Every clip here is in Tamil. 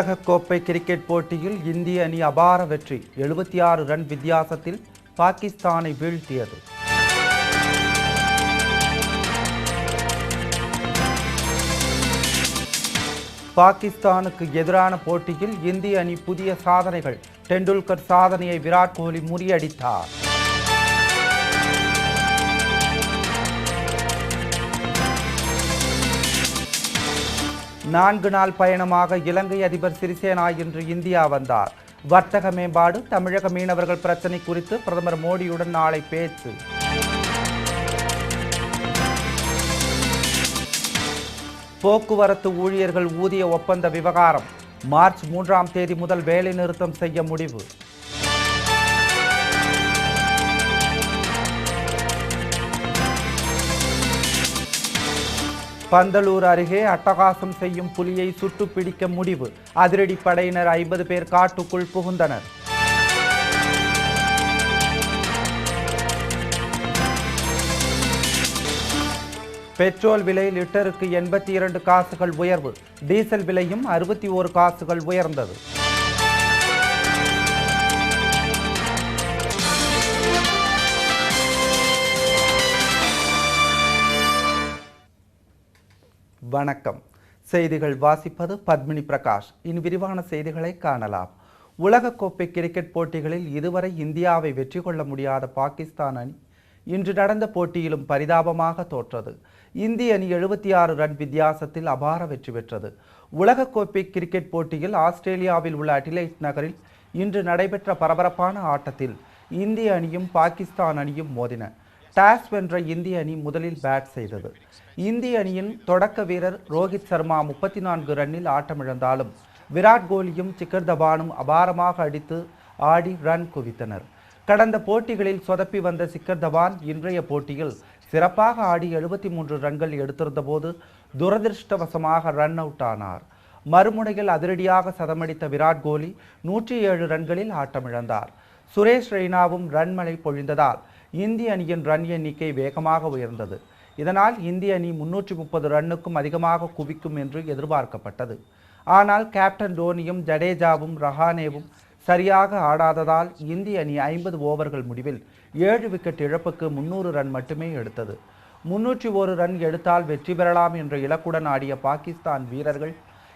உலகக்கோப்பை கிரிக்கெட் போட்டியில் இந்திய அணி அபார வெற்றி. எழுபத்தி ஆறு ரன் வித்தியாசத்தில் பாகிஸ்தானை வீழ்த்தியது. பாகிஸ்தானுக்கு எதிரான போட்டியில் இந்திய அணி புதிய சாதனைகள். டெண்டுல்கர் சாதனையை விராட் கோலி முறியடித்தார். நான்கு நாள் பயணமாக இலங்கை அதிபர் சிறிசேனா இன்று இந்தியா வந்தார். வர்த்தக மேம்பாடு தமிழக மீனவர்கள் பிரச்சினை குறித்து பிரதமர் மோடியுடன் நாளை பேச்சு. போக்குவரத்து ஊழியர்கள் ஊதிய ஒப்பந்த விவகாரம். மார்ச் மூன்றாம் தேதி முதல் வேலைநிறுத்தம் செய்ய முடிவு. பந்தலூர் அருகே அட்டகாசம் செய்யும் புலியை சுட்டு பிடிக்க முடிவு. அதிரடி படையினர் ஐம்பது பேர் காட்டுக்குள் புகுந்தனர். பெட்ரோல் விலை லிட்டருக்கு எண்பத்தி இரண்டு காசுகள் உயர்வு. டீசல் விலையும் அறுபத்தி ஓரு காசுகள் உயர்ந்தது. வணக்கம். செய்திகள் வாசிப்பது பத்மினி பிரகாஷ். இனி விரிவான செய்திகளை காணலாம். உலகக்கோப்பை கிரிக்கெட் போட்டிகளில் இதுவரை இந்தியாவை வெற்றி கொள்ள முடியாத பாகிஸ்தான் அணி இன்று நடந்த போட்டியிலும் பரிதாபமாக தோற்றது. இந்திய அணி எழுபத்தி ஆறு ரன் வித்தியாசத்தில் அபார வெற்றி பெற்றது. உலகக்கோப்பை கிரிக்கெட் போட்டியில் ஆஸ்திரேலியாவில் உள்ள அடிலைட் நகரில் இன்று நடைபெற்ற பரபரப்பான ஆட்டத்தில் இந்திய அணியும் பாகிஸ்தான் அணியும் மோதின. டாஸ் வென்ற இந்திய அணி முதலில் பேட் செய்தது. இந்திய அணியின் தொடக்க வீரர் ரோஹித் சர்மா முப்பத்தி நான்கு ரன்னில் ஆட்டமிழந்தாலும் விராட் கோலியும் சிக்கர் தபானும் அபாரமாக அடித்து ஆடி ரன் குவித்தனர். கடந்த போட்டிகளில் சொதப்பி வந்த சிக்கர் தவான் இன்றைய போட்டியில் சிறப்பாக ஆடி எழுபத்தி மூன்று ரன்கள் எடுத்திருந்தபோது துரதிருஷ்டவசமாக ரன் அவுட் ஆனார். மறுமுனையில் அதிரடியாக சதமடித்த விராட் கோலி நூற்றி ஏழு ரன்களில் ஆட்டமிழந்தார். சுரேஷ் ரெய்னாவும் ரன் மழை பொழிந்ததால் இந்திய அணியின் ரன் எண்ணிக்கை வேகமாக உயர்ந்தது. இதனால் இந்திய அணி முன்னூற்றி முப்பது ரன்னுக்கும் அதிகமாக குவிக்கும் என்று எதிர்பார்க்கப்பட்டது. ஆனால் கேப்டன் டோனியும் ஜடேஜாவும் ரஹானேவும் சரியாக ஆடாததால் இந்திய அணி ஐம்பது ஓவர்கள் முடிவில் ஏழு விக்கெட் இழப்புக்கு முன்னூறு ரன் மட்டுமே எடுத்தது. முன்னூற்றி ஒரு ரன் எடுத்தால் வெற்றி பெறலாம் என்ற இலக்குடன் ஆடிய பாகிஸ்தான் வீரர்கள்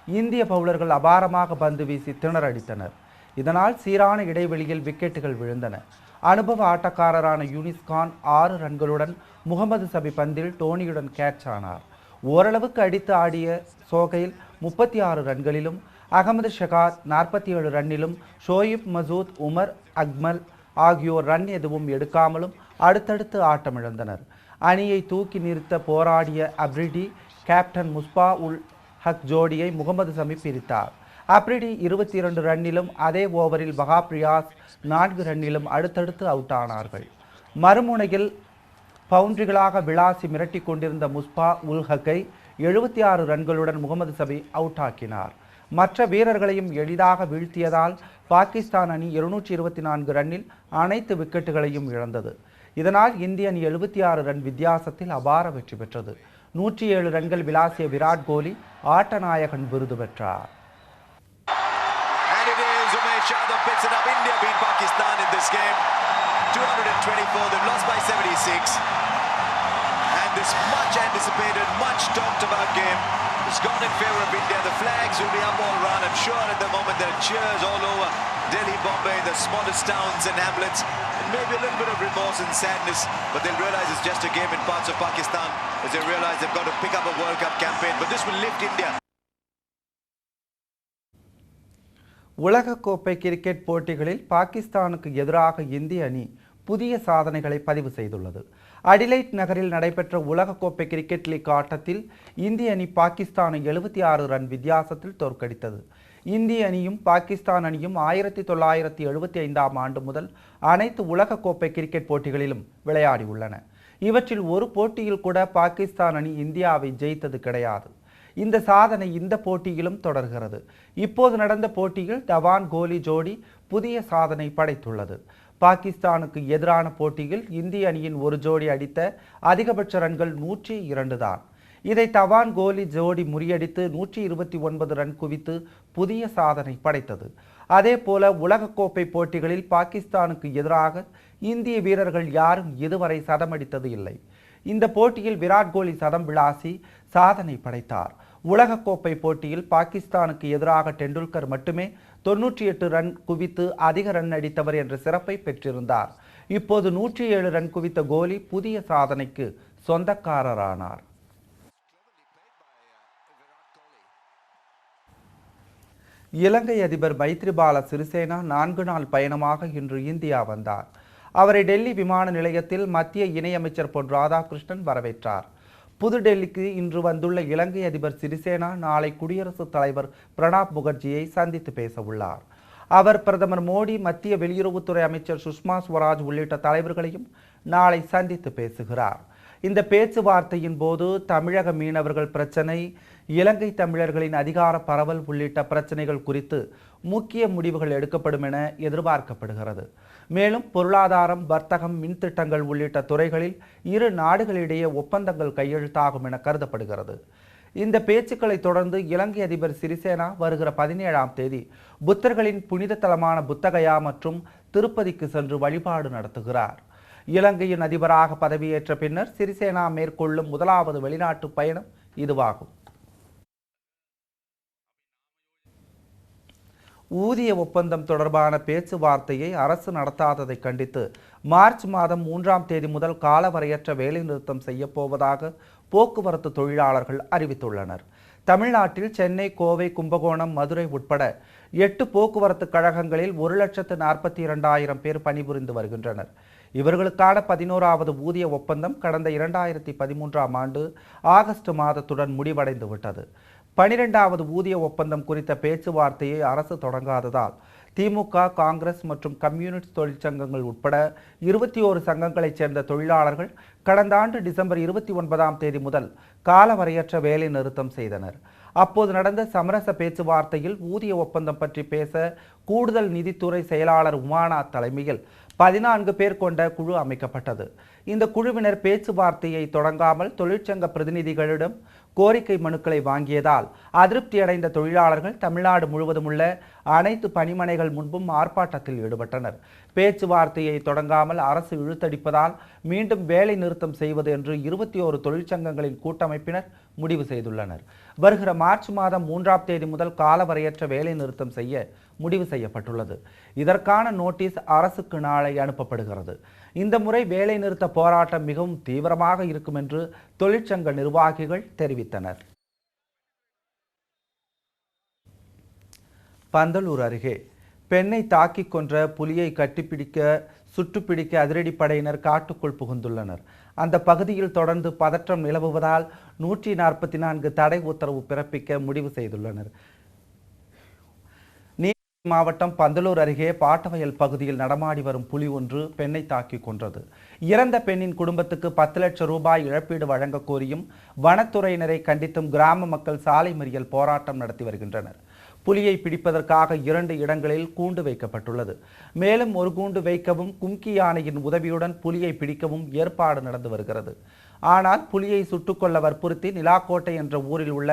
இந்திய பவுலர்கள் அபாரமாக பந்து வீசி திணறடித்தனர் இதனால் சீரான இடைவெளியில் விக்கெட்டுகள் விழுந்தன. அனுபவ ஆட்டக்காரரான யூனிஸ்கான் ஆறு ரன்களுடன் முகமது சபி பந்தில் டோனியுடன் கேட்ச் ஆனார். ஓரளவுக்கு அடித்து ஆடிய சோகையில் முப்பத்தி ஆறு ரன்களிலும் அகமது ஷகாத் நாற்பத்தி ஏழு ரன்னிலும் ஷோயிப் மசூத் உமர் அக்மல் ஆகியோர் ரன் எதுவும் எடுக்காமலும் அடுத்தடுத்து ஆட்டமிழந்தனர். அணியை தூக்கி நிறுத்த போராடிய அப்ரிடி கேப்டன் முஸ்பா உல் ஹக் ஜோடியை முகமது சமி பிரித்தார். அப்ரிடி இருபத்தி இரண்டு ரன்னிலும் அதே ஓவரில் பகாப்ரியாஸ் நான்கு ரன்னிலும் அடுத்தடுத்து அவுட் ஆனார்கள். மறுமுனையில் பவுண்டரிகளாக விளாசி மிரட்டி கொண்டிருந்த முஸ்பா உல் ஹக்கை எழுபத்தி ஆறு ரன்களுடன் முகமது சபி அவுட் ஆக்கினார். மற்ற வீரர்களையும் எளிதாக வீழ்த்தியதால் பாகிஸ்தான் அணி இருநூற்றி இருபத்தி நான்கு ரன்னில் அனைத்து விக்கெட்டுகளையும் இழந்தது. இதனால் இந்திய அணி எழுபத்தி ஆறு ரன் வித்தியாசத்தில் அபார வெற்றி பெற்றது. நூற்றி ஏழு ரன்கள் விளாசிய விராட் கோலி ஆட்டநாயகன் விருது பெற்றார். And picks it up. India beat Pakistan in this game. 224. They've lost by 76. And this much anticipated, much talked about game has gone in favour of India. The flags will be up all round. I'm sure at the moment there are cheers all over Delhi, Bombay, the smallest towns and hamlets. And maybe a little bit of remorse and sadness. But they'll realise it's just a game in parts of Pakistan as they realise they've got to pick up a World Cup campaign. But this will lift India. உலகக்கோப்பை கிரிக்கெட் போட்டிகளில் பாகிஸ்தானுக்கு எதிராக இந்திய அணி புதிய சாதனைகளை பதிவு செய்துள்ளது. அடிலைட் நகரில் நடைபெற்ற உலகக்கோப்பை கிரிக்கெட் லீக் ஆட்டத்தில் இந்திய அணி பாகிஸ்தானை எழுபத்தி ஆறு ரன் வித்தியாசத்தில் தோற்கடித்தது. இந்திய அணியும் பாகிஸ்தான் அணியும் ஆயிரத்தி தொள்ளாயிரத்தி எழுபத்தி ஐந்தாம் ஆண்டு முதல் அனைத்து உலகக்கோப்பை கிரிக்கெட் போட்டிகளிலும் விளையாடி உள்ளன. இவற்றில் ஒரு போட்டியில் கூட பாகிஸ்தான் அணி இந்தியாவை ஜெயித்தது கிடையாது. இந்த சாதனை இந்த போட்டியிலும் தொடர்கிறது. இப்போது நடந்த போட்டியில் தவான் கோலி ஜோடி புதிய சாதனை படைத்துள்ளது. பாகிஸ்தானுக்கு எதிரான போட்டியில் இந்திய அணியின் ஒரு ஜோடி அடித்த அதிகபட்ச ரன்கள் நூற்றி இரண்டு தான். இதை தவான் கோலி ஜோடி முறியடித்து நூற்றி இருபத்தி ஒன்பது ரன் குவித்து புதிய சாதனை படைத்தது. அதேபோல உலகக்கோப்பை போட்டிகளில் பாகிஸ்தானுக்கு எதிராக இந்திய வீரர்கள் யாரும் இதுவரை சதமடித்தது இல்லை. இந்த போட்டியில் விராட் கோலி சதம் விளாசி சாதனை படைத்தார். உலகக்கோப்பை போட்டியில் பாகிஸ்தானுக்கு எதிராக டெண்டுல்கர் மட்டுமே தொன்னூற்றி எட்டு ரன் குவித்து அதிக ரன் அடித்தவர் என்ற சிறப்பை பெற்றிருந்தார். இப்போது நூற்றி ஏழு ரன் குவித்த கோலி புதிய சாதனைக்கு சொந்தக்காரரானார். இலங்கை அதிபர் மைத்ரிபால சிறிசேனா நான்கு நாள் பயணமாக இன்று இந்தியா வந்தார். அவரை டெல்லி விமான நிலையத்தில் மத்திய இணையமைச்சர் பொன் ராதாகிருஷ்ணன் வரவேற்றார். புதுடெல்லிக்கு இன்று வந்துள்ள இலங்கை அதிபர் சிறிசேனா நாளை குடியரசுத் தலைவர் பிரணாப் முகர்ஜியை சந்தித்து பேச உள்ளார் அவர் பிரதமர் மோடி மத்திய வெளியுறவுத்துறை அமைச்சர் சுஷ்மா ஸ்வராஜ் உள்ளிட்ட தலைவர்களையும் நாளை சந்தித்து பேசுகிறார். இந்த பேச்சுவார்த்தையின் போது தமிழக மீனவர்கள் பிரச்சனை இலங்கை தமிழர்களின் அதிகார பரவல் உள்ளிட்ட பிரச்சனைகள் குறித்து முக்கிய முடிவுகள் எடுக்கப்படும் என எதிர்பார்க்கப்படுகிறது. மேலும் பொருளாதாரம் வர்த்தகம் மின்திட்டங்கள் உள்ளிட்ட துறைகளில் இரு நாடுகளிடையே ஒப்பந்தங்கள் கையெழுத்தாகும் என கருதப்படுகிறது. இந்த பேச்சுக்களை தொடர்ந்து இலங்கை அதிபர் சிறிசேனா வருகிற பதினேழாம் தேதி புத்தர்களின் புனித தலமான புத்தகயா மற்றும் திருப்பதிக்கு சென்று வழிபாடு நடத்துகிறார். இலங்கையின் அதிபராக பதவியேற்ற பின்னர் சிறிசேனா மேற்கொள்ளும் முதலாவது வெளிநாட்டு பயணம் இதுவாகும். ஊதிய ஒப்பந்தம் தொடர்பான பேச்சுவார்த்தையை அரசு நடத்தாததை கண்டித்து மார்ச் மாதம் மூன்றாம் தேதி முதல் காலவரையற்ற வேலைநிறுத்தம் செய்யப்போவதாக போக்குவரத்து தொழிலாளர்கள் அறிவித்துள்ளனர். தமிழ்நாட்டில் சென்னை கோவை கும்பகோணம் மதுரை உட்பட எட்டு போக்குவரத்து கழகங்களில் ஒரு லட்சத்து நாற்பத்தி இரண்டாயிரம் பேர் பணிபுரிந்து வருகின்றனர். இவர்களுக்கான பதினோராவது ஊதிய ஒப்பந்தம் கடந்த இரண்டாயிரத்தி பதிமூன்றாம் ஆண்டு ஆகஸ்ட் மாதத்துடன் முடிவடைந்து விட்டது பனிரெண்டாவது ஊதிய ஒப்பந்தம் குறித்த பேச்சுவார்த்தையை அரசு தொடங்காததால் திமுக காங்கிரஸ் மற்றும் கம்யூனிஸ்ட் தொழிற்சங்கங்கள் உட்பட இருபத்தி ஓரு சங்கங்களைச் சேர்ந்த தொழிலாளர்கள் கடந்த ஆண்டு டிசம்பர் இருபத்தி ஒன்பதாம் தேதி முதல் காலவரையற்ற வேலை நிறுத்தம் செய்தனர். அப்போது நடந்த சமரச பேச்சுவார்த்தையில் ஊதிய ஒப்பந்தம் பற்றி பேச கூடுதல் நிதித்துறை செயலாளர் உமானா தலைமையில் பதினான்கு பேர் கொண்ட குழு அமைக்கப்பட்டது. இந்த குழுவினர் பேச்சுவார்த்தையை தொடங்காமல் தொழிற்சங்க பிரதிநிதிகளிடம் கோரிக்கை மனுக்களை வாங்கியதால் அதிருப்தி அடைந்த தொழிலாளர்கள் தமிழ்நாடு முழுவதும் உள்ள அனைத்து பணிமனைகள் முன்பும் ஆர்ப்பாட்டத்தில் ஈடுபட்டனர். பேச்சுவார்த்தையை தொடங்காமல் அரசு இழுத்தடிப்பதால் மீண்டும் வேலை நிறுத்தம் செய்வது என்று இருபத்தி ஓரு தொழிற்சங்கங்களின் கூட்டமைப்பினர் முடிவு செய்துள்ளனர். வருகிற மார்ச் மாதம் மூன்றாம் தேதி முதல் காலவரையற்ற வேலை நிறுத்தம் செய்ய முடிவு செய்யப்பட்டுள்ளது. இதற்கான நோட்டீஸ் அரசுக்கு நாளை அனுப்பப்படுகிறது. இந்த முறை வேலை நிறுத்த போராட்டம் மிகவும் தீவிரமாக இருக்கும் என்று தொழிற்சங்க நிர்வாகிகள் தெரிவித்தனர். பந்தலூர் அருகே பெண்ணை தாக்கிக் கொன்ற புலியை கட்டிப்பிடிக்க சுட்டுப்பிடிக்க அதிரடிப்படையினர் காட்டுக்குள் புகுந்துள்ளனர். அந்த பகுதியில் தொடர்ந்து பதற்றம் நிலவுவதால் நூற்றி நாற்பத்தி நான்கு தடை உத்தரவு பிறப்பிக்க முடிவு செய்துள்ளனர். மாவட்டம் பந்தலூர் அருகே பாட்டவயல் பகுதியில் நடமாடி வரும் புலி ஒன்று பெண்ணை தாக்கி கொன்றது. இறந்த பெண்ணின் குடும்பத்துக்கு பத்து லட்சம் ரூபாய் இழப்பீடு வழங்க கோரியும் வனத்துறையினரை கண்டித்தும் கிராம மக்கள் சாலை மறியல் போராட்டம் நடத்தி வருகின்றனர். புலியை பிடிப்பதற்காக இரண்டு இடங்களில் கூண்டு வைக்கப்பட்டுள்ளது. மேலும் ஒரு கூண்டு வைக்கவும் கும்கி யானையின் உதவியுடன் புலியை பிடிக்கவும் ஏற்பாடு நடந்து வருகிறது. ஆனால் புலியை சுட்டுக்கொள்ள வற்புறுத்தி நிலாக்கோட்டை என்ற ஊரில் உள்ள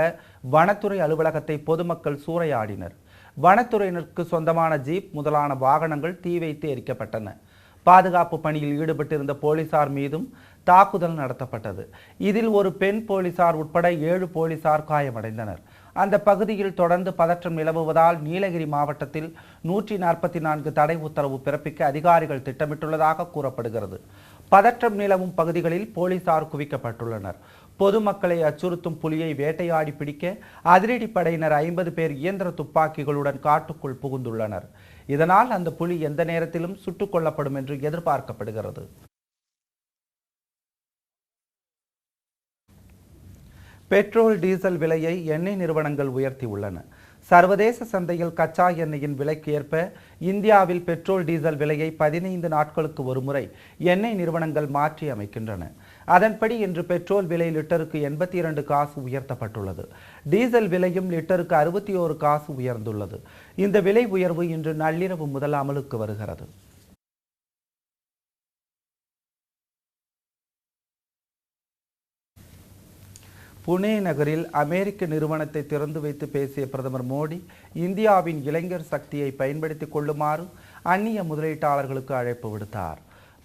வனத்துறை அலுவலகத்தை பொதுமக்கள் சூறையாடினர். வனத்துறையினருக்கு சொந்தமான ஜீப் முதலான வாகனங்கள் தீ வைத்து எரிக்கப்பட்டன. பாதுகாப்பு பணியில் ஈடுபட்டிருந்த போலீசார் மீதும் தாக்குதல் நடத்தப்பட்டது. இதில் ஒரு பெண் போலீசார் உட்பட ஏழு போலீசார் காயமடைந்தனர். அந்த பகுதியில் தொடர்ந்து பதற்றம் நிலவுவதால் நீலகிரி மாவட்டத்தில் நூற்றி நாற்பத்தி நான்கு தடை உத்தரவு பிறப்பிக்க அதிகாரிகள் திட்டமிட்டுள்ளதாக கூறப்படுகிறது. பதற்றம் நிலவும் பகுதிகளில் போலீசார் குவிக்கப்பட்டுள்ளனர். பொதுமக்களை அச்சுறுத்தும் புலியை வேட்டையாடி பிடிக்க அதிரடி படையினர் ஐம்பது பேர் இயந்திர துப்பாக்கிகளுடன் காட்டுக்குள் புகுந்துள்ளனர். இதனால் அந்த புலி எந்த நேரத்திலும் சுட்டுக் கொல்லப்படும் என்று எதிர்பார்க்கப்படுகிறது. பெட்ரோல் டீசல் விலையை எண்ணெய் நிறுவனங்கள் உயர்த்தி உள்ளன. சர்வதேச சந்தையில் கச்சா எண்ணெயின் விலைக்கு ஏற்ப இந்தியாவில் பெட்ரோல் டீசல் விலையை பதினைந்து நாட்களுக்கு ஒருமுறை எண்ணெய் நிறுவனங்கள் மாற்றி அமைக்கின்றன அதன்படி இன்று பெட்ரோல் விலை லிட்டருக்கு எண்பத்தி இரண்டு காசு உயர்த்தப்பட்டுள்ளது. டீசல் விலையும் லிட்டருக்கு அறுபத்தி ஓரு காசு உயர்ந்துள்ளது. இந்த விலை உயர்வு இன்று நள்ளிரவு முதல் அமலுக்கு வருகிறது. புனே நகரில் அமெரிக்க நிறுவனத்தை திறந்து வைத்து பேசிய பிரதமர் மோடி இந்தியாவின் இளைஞர் சக்தியை பயன்படுத்திக் கொள்ளுமாறு அந்நிய முதலீட்டாளர்களுக்கு அழைப்பு விடுத்தார்.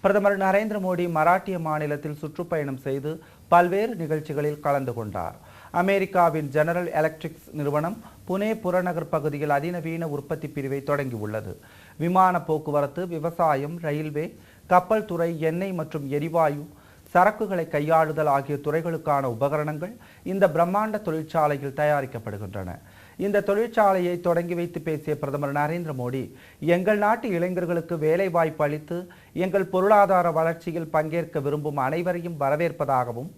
பிரதமர் நரேந்திர மோடி மராட்டிய மாநிலத்தில் சுற்றுப்பயணம் செய்து பல்வேறு நிகழ்ச்சிகளில் கலந்து கொண்டார். அமெரிக்காவின் ஜெனரல் எலக்ட்ரிக்ஸ் நிறுவனம் புனே புறநகர் பகுதியில் அதிநவீன உற்பத்தி பிரிவை தொடங்கியுள்ளது. விமான போக்குவரத்து விவசாயம் ரயில்வே கப்பல் துறை எண்ணெய் மற்றும் எரிவாயு சரக்குகளை கையாளுதல் ஆகிய துறைகளுக்கான உபகரணங்கள் இந்த பிரம்மாண்ட தொழிற்சாலையில் தயாரிக்கப்படுகின்றன. இந்த தொழிற்சாலையை தொடங்கி வைத்து பேசிய பிரதமர் நரேந்திர மோடி எங்கள் நாட்டு இளைஞர்களுக்கு வேலை வாய்ப்பு அளித்து எங்கள் பொருளாதார வளர்ச்சியில் பங்கேற்க விரும்பும் அனைவரையும் வரவேற்பதாகவும்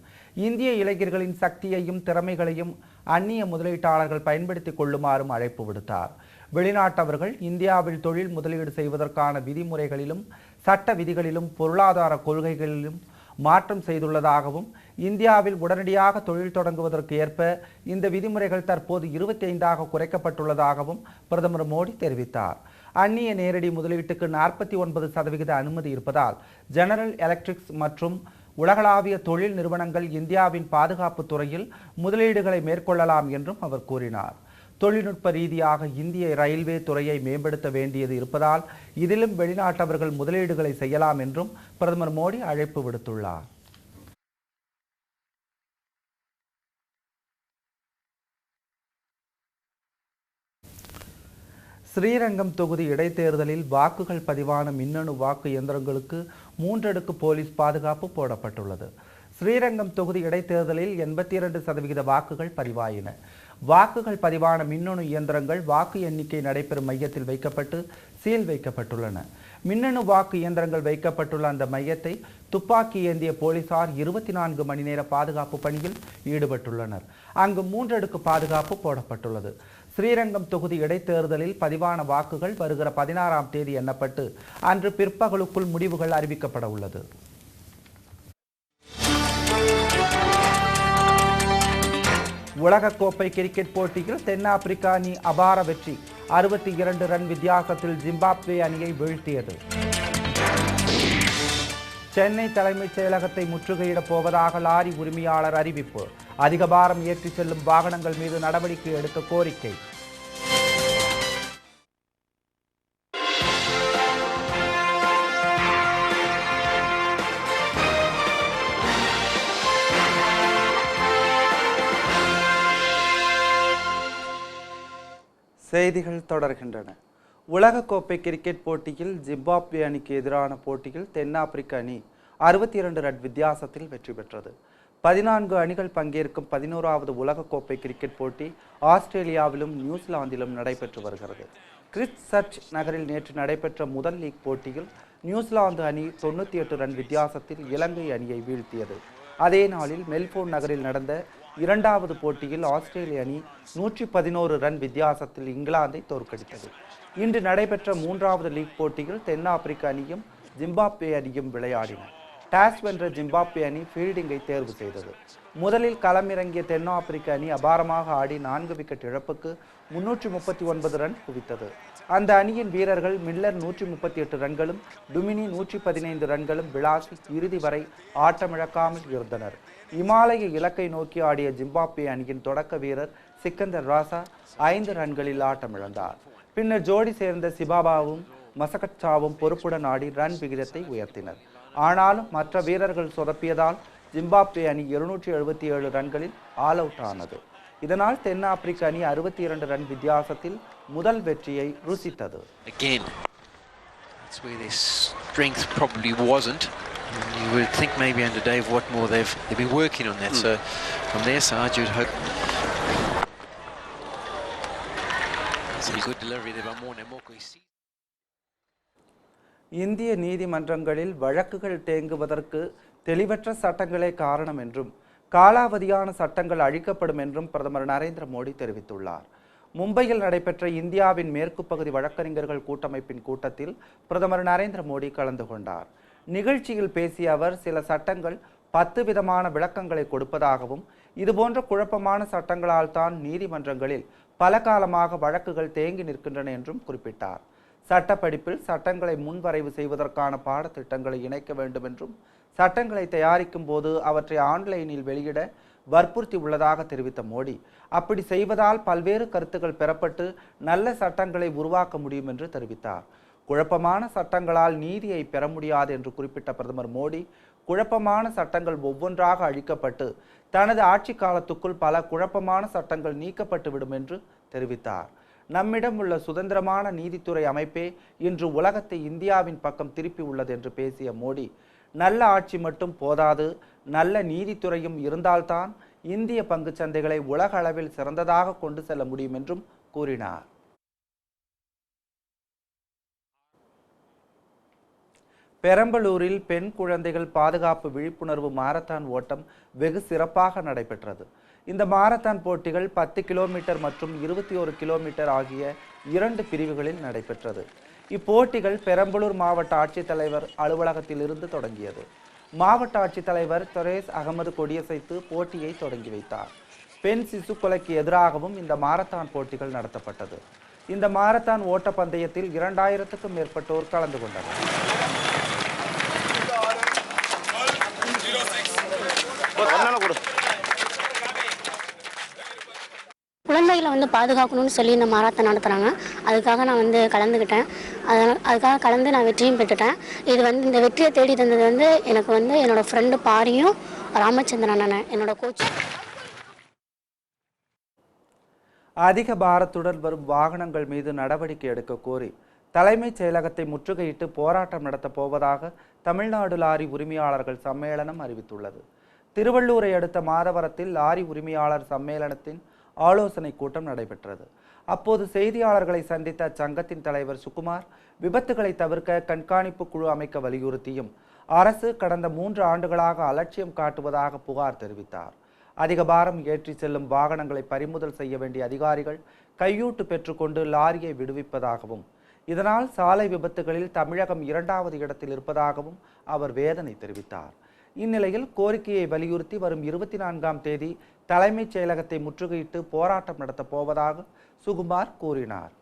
இந்திய இளைஞர்களின் சக்தியையும் திறமைகளையும் அந்நிய முதலீட்டாளர்கள் பயன்படுத்திக் கொள்ளுமாறும் அழைப்பு விடுத்தார். வெளிநாட்டவர்கள் இந்தியாவில் தொழில் முதலீடு செய்வதற்கான விதிமுறைகளிலும் சட்ட விதிகளிலும் பொருளாதார கொள்கைகளிலும் மாற்றம் செய்துள்ளதாகவும் இந்தியாவில் உடனடியாக தொழில் தொடங்குவதற்கு ஏற்ப இந்த விதிமுறைகள் தற்போது இருபத்தி ஐந்தாக குறைக்கப்பட்டுள்ளதாகவும் பிரதமர் மோடி தெரிவித்தார். அந்நிய நேரடி முதலீட்டுக்கு நாற்பத்தி ஒன்பது சதவிகித அனுமதி இருப்பதால் ஜெனரல் எலக்ட்ரிக்ஸ் மற்றும் உலகளாவிய தொழில் நிறுவனங்கள் இந்தியாவின் பாதுகாப்பு துறையில் முதலீடுகளை மேற்கொள்ளலாம் என்றும் அவர் கூறினார். தொழில்நுட்ப ரீதியாக இந்திய ரயில்வே துறையை மேம்படுத்த வேண்டியது இருப்பதால் இதிலும் வெளிநாட்டவர்கள் முதலீடுகளை செய்யலாம் என்றும் பிரதமர் மோடி அழைப்பு விடுத்துள்ளார். ஸ்ரீரங்கம் தொகுதி இடைத்தேர்தலில் வாக்குகள் பதிவான மின்னணு வாக்கு இயந்திரங்களுக்கு மூன்றடுக்கு போலீஸ் பாதுகாப்பு போடப்பட்டுள்ளது. ஸ்ரீரங்கம் தொகுதி இடைத்தேர்தலில் எண்பத்தி இரண்டு சதவிகித வாக்குகள் பதிவாயின. வாக்குகள் பதிவான மின்னணு இயந்திரங்கள் வாக்கு எண்ணிக்கை நடைபெறும் மையத்தில் வைக்கப்பட்டு சீல் வைக்கப்பட்டுள்ளன. மின்னணு வாக்கு இயந்திரங்கள் வைக்கப்பட்டுள்ள அந்த மையத்தை துப்பாக்கி ஏந்திய போலீசார் இருபத்தி நான்கு மணி நேர பாதுகாப்பு பணியில் ஈடுபட்டுள்ளனர். அங்கு மூன்றடுக்கு பாதுகாப்பு போடப்பட்டுள்ளது. ஸ்ரீரங்கம் தொகுதி இடைத்தேர்தலில் பதிவான வாக்குகள் வருகிற பதினாறாம் தேதி எண்ணப்பட்டு அன்று பிற்பகலுக்குள் முடிவுகள் அறிவிக்கப்பட உள்ளது. உலகக்கோப்பை கிரிக்கெட் போட்டியில் தென்னாப்பிரிக்கா அணி அபார வெற்றி அறுபத்தி இரண்டு ரன் வித்தியாசத்தில் ஜிம்பாப்வே அணியை வீழ்த்தியது. சென்னை தலைமைச் செயலகத்தை முற்றுகையிடப் போவதாக லாரி உரிமையாளர் அறிவிப்பு. அதிக பாரம் ஏற்றிச் செல்லும் வாகனங்கள் மீது நடவடிக்கை எடுக்க கோரிக்கை. செய்திகள் தொடர்கின்றன. உலகக்கோப்பை கிரிக்கெட் போட்டியில் ஜிம்பாப்வே அணிக்கு எதிரான போட்டியில் தென்னாப்பிரிக்க அணி அறுபத்தி இரண்டு ரன் வித்தியாசத்தில் வெற்றி பெற்றது. பதினான்கு அணிகள் பங்கேற்கும் பதினோராவது உலகக்கோப்பை கிரிக்கெட் போட்டி ஆஸ்திரேலியாவிலும் நியூசிலாந்திலும் நடைபெற்று வருகிறது. கிறிஸ் சர்ச் நகரில் நேற்று நடைபெற்ற முதல் லீக் போட்டியில் நியூசிலாந்து அணி தொண்ணூற்றி எட்டு ரன் வித்தியாசத்தில் இலங்கை அணியை வீழ்த்தியது. அதே நாளில் மெல்போர்ன் நகரில் நடந்த இரண்டாவது போட்டியில் ஆஸ்திரேலிய அணி நூற்றி பதினோரு ரன் வித்தியாசத்தில் இங்கிலாந்தை தோற்கடித்தது. இன்று நடைபெற்ற மூன்றாவது லீக் போட்டியில் தென்னாப்பிரிக்க அணியும் ஜிம்பாப்வே அணியும் விளையாடின. டாஸ் வென்ற ஜிம்பாப்வே அணி ஃபீல்டிங்கை தேர்வு செய்தது. முதலில் களமிறங்கிய தென்னாப்பிரிக்க அணி அபாரமாக ஆடி நான்கு விக்கெட் இழப்புக்கு முன்னூற்றி முப்பத்தி ஒன்பது ரன் குவித்தது. அந்த அணியின் வீரர்கள் மில்லர் நூற்றி முப்பத்தி எட்டு ரன்களும் டுமினி நூற்றி பதினைந்து ரன்களும் விளாசி இறுதி வரை ஆட்டமிழக்காமல் இருந்தனர். இமாலய இலக்கை நோக்கி ஆடிய ஜிம்பாப்வே அணியின் தொடக்க வீரர் சிக்கந்தர் ராசா ஐந்து ரன்களில் ஆட்டமிழந்தார். பின்னர் ஜோடி சேர்ந்த சிபாபாவும் மசகட்சாவும் பொறுப்புடன் ஆடி ரன் விகிதத்தை உயர்த்தினர் ஆனாலும் மற்ற வீரர்கள் சொதப்பியதால் ஜிம்பாப்வே அணி இருநூற்றி எழுபத்தி ஏழு ரன்களில் ஆல் அவுட் ஆனது இதனால் தென்னாப்பிரிக்க அணி அறுபத்தி இரண்டு ரன் வித்தியாசத்தில் முதல் வெற்றியை ருசித்தது again. That's where their strength probably wasn't. You would think maybe under Dave Watmore they've they've been working on that. So from their side you'd hope. இந்திய நீதிமன்றங்களில் வழக்குகள் தேங்குவதற்கு தெளிவற்ற சட்டங்களே காரணம் என்றும் காலாவதியான சட்டங்கள் அழிக்கப்படும் என்றும் பிரதமர் நரேந்திர மோடி தெரிவித்துள்ளார். மும்பையில் நடைபெற்ற இந்தியாவின் மேற்கு பகுதி வழக்கறிஞர்கள் கூட்டமைப்பின் கூட்டத்தில் பிரதமர் நரேந்திர மோடி கலந்து கொண்டார். நிகழ்ச்சியில் பேசிய அவர் சில சட்டங்கள் பத்து விதமான விளக்கங்களை கொடுப்பதாகவும் இதுபோன்ற குழப்பமான சட்டங்களால் தான் நீதிமன்றங்களில் பல காலமாக வழக்குகள் தேங்கி நிற்கின்றன என்றும் குறிப்பிட்டார். சட்டப்படிப்பில் சட்டங்களை முன்வரைவு செய்வதற்கான பாடத்திட்டங்களை இணைக்க வேண்டும் என்றும் சட்டங்களை தயாரிக்கும் போது அவற்றை ஆன்லைனில் வெளியிட வற்புறுத்தி உள்ளதாக தெரிவித்த மோடி அப்படி செய்வதால் பல்வேறு கருத்துக்கள் பெறப்பட்டு நல்ல சட்டங்களை உருவாக்க முடியும் என்று தெரிவித்தார். குழப்பமான சட்டங்களால் நீதியை பெற முடியாது என்று குறிப்பிட்ட பிரதமர் மோடி குழப்பமான சட்டங்கள் ஒவ்வொன்றாக அழிக்கப்பட்டு தனது ஆட்சி காலத்துக்குள் பல குழப்பமான சட்டங்கள் நீக்கப்பட்டுவிடும் என்று தெரிவித்தார். நம்மிடம் உள்ள சுதந்திரமான நீதித்துறை அமைப்பே இன்று உலகத்தை இந்தியாவின் பக்கம் திருப்பி உள்ளது என்று பேசிய மோடி நல்ல ஆட்சி மட்டும் போதாது நல்ல நீதித்துறையும் இருந்தால்தான் இந்திய பங்குச் சந்தைகளை உலக அளவில் சிறந்ததாக கொண்டு செல்ல முடியும் என்றும் கூறினார். பெரம்பலூரில் பெண் குழந்தைகள் பாதுகாப்பு விழிப்புணர்வு மாரத்தான் ஓட்டம் வெகு சிறப்பாக நடைபெற்றது. இந்த மாரத்தான் போட்டிகள் பத்து கிலோமீட்டர் மற்றும் இருபத்தி ஒரு கிலோமீட்டர் ஆகிய இரண்டு பிரிவுகளில் நடைபெற்றது. இப்போட்டிகள் பெரம்பலூர் மாவட்ட ஆட்சித்தலைவர் அலுவலகத்தில் இருந்து தொடங்கியது. மாவட்ட ஆட்சித்தலைவர் தொரேஸ் அகமது கொடியசைத்து போட்டியை தொடங்கி வைத்தார். பெண் சிசு கொலைக்கு எதிராகவும் இந்த மாரத்தான் போட்டிகள் நடத்தப்பட்டது. இந்த மாரத்தான் ஓட்டப்பந்தயத்தில் இரண்டாயிரத்துக்கும் மேற்பட்டோர் கலந்து கொண்டனர். குழந்தைகளை வந்து பாதுகாக்கணும்னு சொல்லி இந்த மாராத்தான் நடத்துகிறாங்க அதுக்காக நான் வந்து கலந்துக்கிட்டேன் அதனால் அதுக்காக கலந்து நான் வெற்றியும் பெற்றுட்டேன். இது வந்து இந்த வெற்றியை தேடி தந்தது வந்து எனக்கு வந்து என்னோட ஃப்ரெண்டு பாரியும் ராமச்சந்திரன் அண்ணன் என்னோட கோச் அதிக பாரத்துடன் வரும் வாகனங்கள் மீது நடவடிக்கை எடுக்க கோரி தலைமைச் செயலகத்தை முற்றுகையிட்டு போராட்டம் நடத்தப் போவதாக தமிழ்நாடு லாரி உரிமையாளர்கள் சம்மேளனம் அறிவித்துள்ளது. திருவள்ளூரை அடுத்த மாதவரத்தில் லாரி உரிமையாளர் சம்மேளனத்தின் ஆலோசனை கூட்டம் நடைபெற்றது. அப்போது செய்தியாளர்களை சந்தித்த அச்சங்கத்தின் தலைவர் சுகுமார் விபத்துகளை தவிர்க்க கண்காணிப்பு குழு அமைக்க வலியுறுத்தியும் அரசு கடந்த மூன்று ஆண்டுகளாக அலட்சியம் காட்டுவதாக புகார் தெரிவித்தார். அதிக பாரம் ஏற்றி செல்லும் வாகனங்களை பறிமுதல் செய்ய வேண்டிய அதிகாரிகள் கையூட்டு பெற்றுக்கொண்டு லாரியை விடுவிப்பதாகவும் இதனால் சாலை விபத்துகளில் தமிழகம் இரண்டாவது இடத்தில் இருப்பதாகவும் அவர் வேதனை தெரிவித்தார். இந்நிலையில் கோரிக்கையை வலியுறுத்தி வரும் இருபத்தி நான்காம் தேதி தலைமைச் செயலகத்தை முற்றுகையிட்டு போராட்டம் நடத்தப் போவதாக சுகுமார் கூறினார்.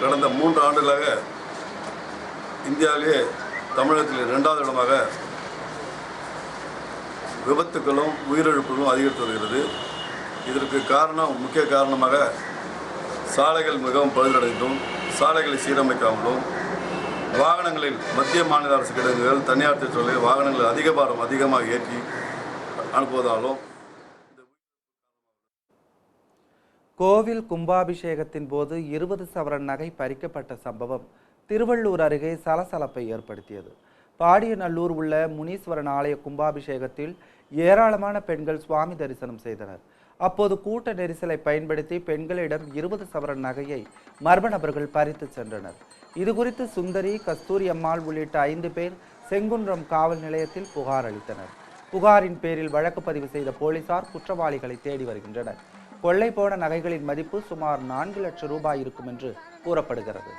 கடந்த மூன்று ஆண்டுகளாக இந்தியாவிலே தமிழகத்தில் இரண்டாவது இடமாக விபத்துக்களும் உயிரிழப்புகளும் அதிகரித்து வருகிறது. இதற்கு காரணம் முக்கிய காரணமாக சாலைகள் மிகவும் பழுதடைந்தும் சாலைகளை சீரமைக்காமலும் வாகனங்களில் மத்திய மாநில அரசு கிடங்குகள் தனியார் தொழில் வாகனங்கள் அதிக பாரம் அதிகமாக ஏற்றி அனுப்புவதாலும் கோவில் கும்பாபிஷேகத்தின் போது இருபது சவரன் நகை பறிக்கப்பட்ட சம்பவம் திருவள்ளூர் அருகே சலசலப்பை ஏற்படுத்தியது. பாடியநல்லூர் உள்ள முனீஸ்வரன் ஆலய கும்பாபிஷேகத்தில் ஏராளமான பெண்கள் சுவாமி தரிசனம் செய்தனர். அப்போது கூட்ட நெரிசலை பயன்படுத்தி பெண்களிடம் இருபது சவரன் நகையை மர்ம நபர்கள் பறித்து சென்றனர். இது குறித்து சுந்தரி கஸ்தூரி அம்மாள் உள்ளிட்ட ஐந்து பேர் செங்குன்றம் காவல் நிலையத்தில் புகார் அளித்தனர். புகாரின் பேரில் வழக்கு பதிவு செய்த போலீசார் குற்றவாளிகளை தேடி வருகின்றனர். கொள்ளை போன நகைகளின் மதிப்பு சுமார் நான்கு லட்சம் ரூபாய் இருக்கும் என்று கூறப்படுகிறது.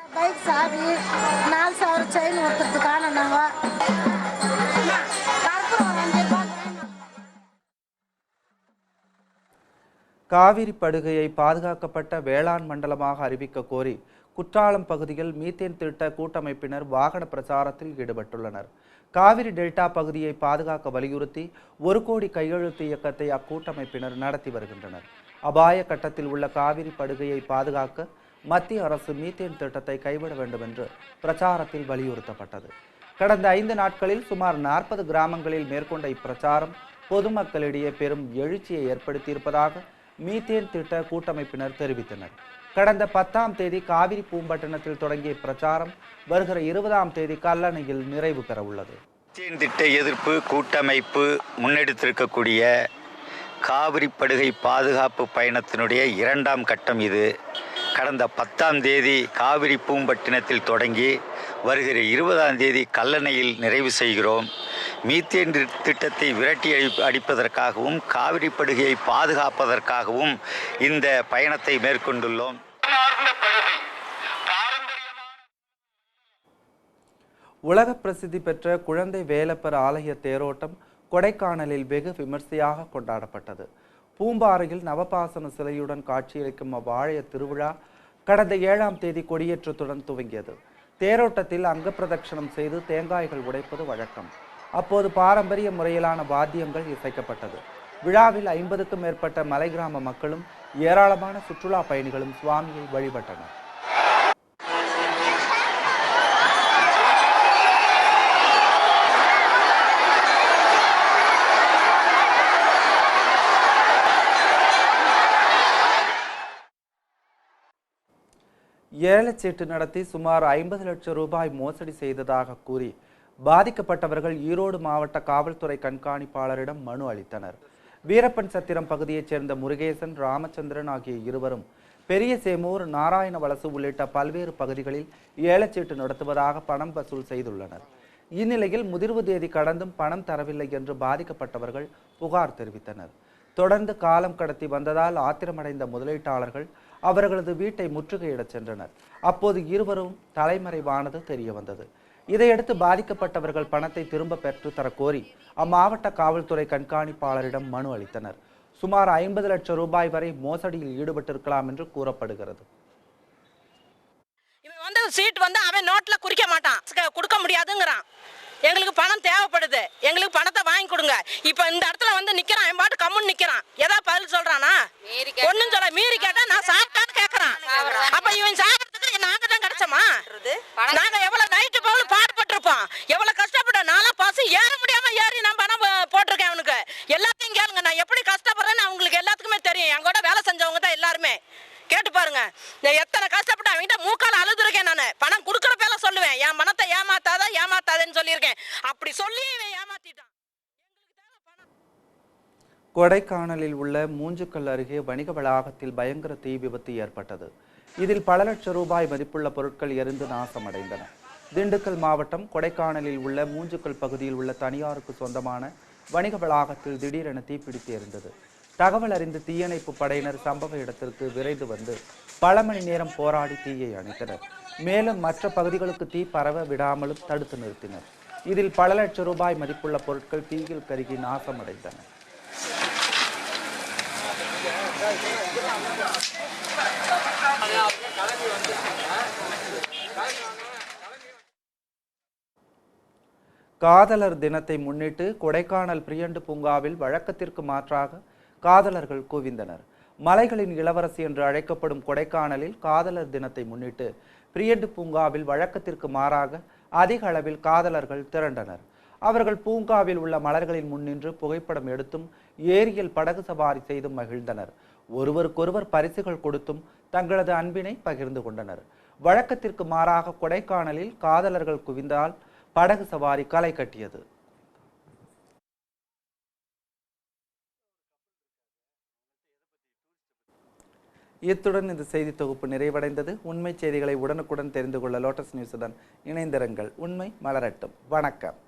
காவிரி படுகையை பாதுகாக்கப்பட்ட வேளாண் மண்டலமாக அறிவிக்க கோரி குற்றாலம் பகுதியில் மீத்தேன் திட்ட கூட்டமைப்பினர் வாகன பிரச்சாரத்தில் ஈடுபட்டுள்ளனர். காவிரி டெல்டா பகுதியை பாதுகாக்க வலியுறுத்தி ஒரு கோடி கையெழுத்து இயக்கத்தை அக்கூட்டமைப்பினர் நடத்தி வருகின்றனர். அபாய கட்டத்தில் உள்ள காவிரி படுகையை பாதுகாக்க மத்திய அரசு மீத்தேன் திட்டத்தை கைவிட வேண்டும் என்று பிரச்சாரத்தில் வலியுறுத்தப்பட்டது. கடந்த ஐந்து நாட்களில் சுமார் நாற்பது கிராமங்களில் மேற்கொண்ட இப்பிரச்சாரம் பொதுமக்களிடையே பெரும் எழுச்சியை ஏற்படுத்தியிருப்பதாக மீத்தேன் திட்ட கூட்டமைப்பினர் தெரிவித்தனர். கடந்த பத்தாம் தேதி காவிரி பூம்பட்டினத்தில் தொடங்கிய பிரச்சாரம் வருகிற இருபதாம் தேதி கல்லணையில் நிறைவு பெற உள்ளது திட்ட எதிர்ப்பு கூட்டமைப்பு முன்னெடுத்திருக்கக்கூடிய காவிரி படுகை பாதுகாப்பு பயணத்தினுடைய இரண்டாம் கட்டம் இது. கடந்த பத்தாம் தேதி காவிரி பூம்பட்டினத்தில் தொடங்கி வருகிற இருபதாம் தேதி கல்லணையில் நிறைவு செய்கிறோம். மீத்தேன் திட்டத்தை விரட்டி அடிப்பதற்காகவும் காவிரி படுகையை பாதுகாப்பதற்காகவும் இந்த பயணத்தை மேற்கொண்டுள்ளோம். உலக பிரசித்தி பெற்ற குழந்தை வேலப்பர் ஆலய தேரோட்டம் கொடைக்கானலில் வெகு விமர்சையாக கொண்டாடப்பட்டது. பூம்பாறையில் நவபாசன சிலையுடன் காட்சியளிக்கும் அவ்வாழைய திருவிழா கடந்த ஏழாம் தேதி கொடியேற்றத்துடன் துவங்கியது. தேரோட்டத்தில் அங்க பிரதட்சணம் செய்து தேங்காய்கள் உடைப்பது வழக்கம். அப்போது பாரம்பரிய முறையிலான வாத்தியங்கள் இசைக்கப்பட்டது. விழாவில் ஐம்பதுக்கும் மேற்பட்ட மலை கிராம மக்களும் ஏராளமான சுற்றுலா பயணிகளும் சுவாமியை வழிபட்டனர். ஏலச்சீட்டு நடத்தி சுமார் ஐம்பது லட்சம் ரூபாய் மோசடி செய்ததாக கூறி பாதிக்கப்பட்டவர்கள் ஈரோடு மாவட்ட காவல்துறை கண்காணிப்பாளரிடம் மனு அளித்தனர். வீரப்பன் சத்திரம் பகுதியைச் சேர்ந்த முருகேசன் ராமச்சந்திரன் ஆகிய இருவரும் பெரிய சேமூர் நாராயண வலசு உள்ளிட்ட பல்வேறு பகுதிகளில் ஏலச்சீட்டு நடத்துவதாக பணம் வசூல் செய்துள்ளனர். இந்நிலையில் முதிர்வு தேதி கடந்தும் பணம் தரவில்லை என்று பாதிக்கப்பட்டவர்கள் புகார் தெரிவித்தனர். தொடர்ந்து காலம் கடத்தி வந்ததால் ஆத்திரமடைந்த முதலீட்டாளர்கள் அவர்களது வீட்டை முற்றுகையிடச் சென்றனர். அப்போது இருவரும் தலைமறைவானது தெரிய வந்தது இதையடுத்து பாதிக்கப்பட்டவர்கள் பணத்தை திரும்ப பெற்று தர கோரி அம்மாவட்ட காவல்துறை கண்காணிப்பாளரிடம் மனு அளித்தனர். சுமார் ஐம்பது லட்சம் ரூபாய் வரை மோசடியில் ஈடுபட்டிருக்கலாம் என்று கூறப்படுகிறது. இவன் வந்து சீட் வந்து அவன் நோட்ல குறிக்க மாட்டான். கொடுக்க முடியாதுங்கிறான். எங்களுக்கு பணம் தேவைப்படுது. எங்களுக்கு பணத்தை வாங்கி கொடுங்க. இப்ப இந்த இடத்துல வந்து நிக்கிறான். என் பாட்டு கம்முன்னு நிக்கிறான். ஏதாவது பதில் சொல்றானா? ஒண்ணும் சொல்ல மீறி கேட்டா நான் சாப்பிட்டான்னு கேக்குறான். அப்ப இவன் சாப்பிட்டதுக்கு கிடைச்சோமா நாங்க எவ்வளவு நைட்டு போல பாடுபட்டிருப்போம். எவ்வளவு கஷ்டப்பட்டோம் நானும் பஸ் ஏற முடியாம ஏறி நான் பணம் போட்டிருக்கேன் அவனுக்கு. எல்லாத்தையும் கேளுங்க. நான் எப்படி கஷ்டப்படுறேன்னு அவங்களுக்கு எல்லாத்துக்குமே தெரியும். என் கூட வேலை செஞ்சவங்க தான் எல்லாருமே. கேட்டு பாருங்க. நான் எத்தனை கஷ்டப்பட்டு அவன்கிட்ட மூக்கால அழுதுருக்கேன் நான். பணம் கொடுக்குற பேல சொல்லுவேன். என் பணத்தை ஏமாத்தாத ஏமாத்தாதேன்னு சொல்லியிருக்கேன். அப்படி சொல்லி இவன் ஏமாத்திட்டான். கொடைக்கானலில் உள்ள மூஞ்சுக்கல் அருகே வணிக வளாகத்தில் பயங்கர தீ விபத்து ஏற்பட்டது. இதில் பல லட்சம் ரூபாய் மதிப்புள்ள பொருட்கள் எரிந்து நாசமடைந்தன. திண்டுக்கல் மாவட்டம் கொடைக்கானலில் உள்ள மூஞ்சுக்கல் பகுதியில் உள்ள தனியாருக்கு சொந்தமான வணிக வளாகத்தில் திடீரென தீப்பிடித்து எரிந்தது. தகவல் அறிந்து தீயணைப்பு படையினர் சம்பவ இடத்திற்கு விரைந்து வந்து பல மணி நேரம் போராடி தீயை அணைத்தனர். மேலும் மற்ற பகுதிகளுக்கு தீ பரவ விடாமலும் தடுத்து நிறுத்தினர். இதில் பல லட்சம் ரூபாய் மதிப்புள்ள பொருட்கள் தீயில் கருகி நாசமடைந்தன. காதலர் தினத்தை முன்னிட்டு கொடைக்கானல் பிரியண்டு பூங்காவில் வழக்கத்திற்கு மாற்றாக காதலர்கள் குவிந்தனர். மலைகளின் இளவரசி என்று அழைக்கப்படும் கொடைக்கானலில் காதலர் தினத்தை முன்னிட்டு பிரியண்டு பூங்காவில் வழக்கத்திற்கு மாறாக அதிக அளவில் காதலர்கள் திரண்டனர். அவர்கள் பூங்காவில் உள்ள மலர்களின் முன்னின்று புகைப்படம் எடுத்தும் ஏரியில் படகு சவாரி செய்தும் மகிழ்ந்தனர். ஒருவருக்கொருவர் பரிசுகள் கொடுத்தும் தங்களது அன்பினை பகிர்ந்து கொண்டனர். வழக்கத்திற்கு மாறாக கொடைக்கானலில் காதலர்கள் குவிந்தால் படகு சவாரி களை கட்டியது. இத்துடன் இந்த செய்தி தொகுப்பு நிறைவடைந்தது. உண்மை செய்திகளை உடனுக்குடன் தெரிந்து கொள்ள லோட்டஸ் நியூஸுடன் இணைந்திருங்கள். உண்மை மலரட்டும். வணக்கம்.